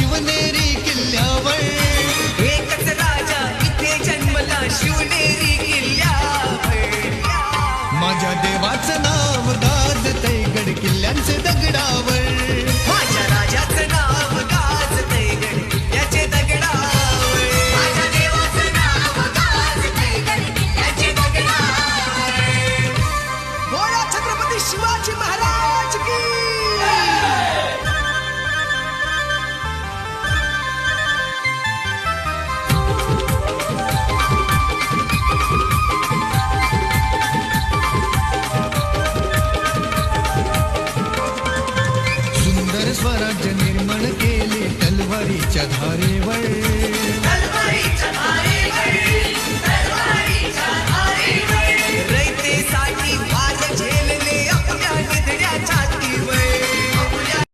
शिवनेरी किल्ल्यावर. एकच राजा इथे जन्मला शिवनेरी किल्ल्यावर. माझ्या देवाचं नाव गाजतय गड किल्ल्यांचे दगडावर. माझ्या राजाचं नाव गड माझ्या छत्रपती शिवाजी महाराज. स्वराज्य निर्माण केले तलवारीच्या धारेवर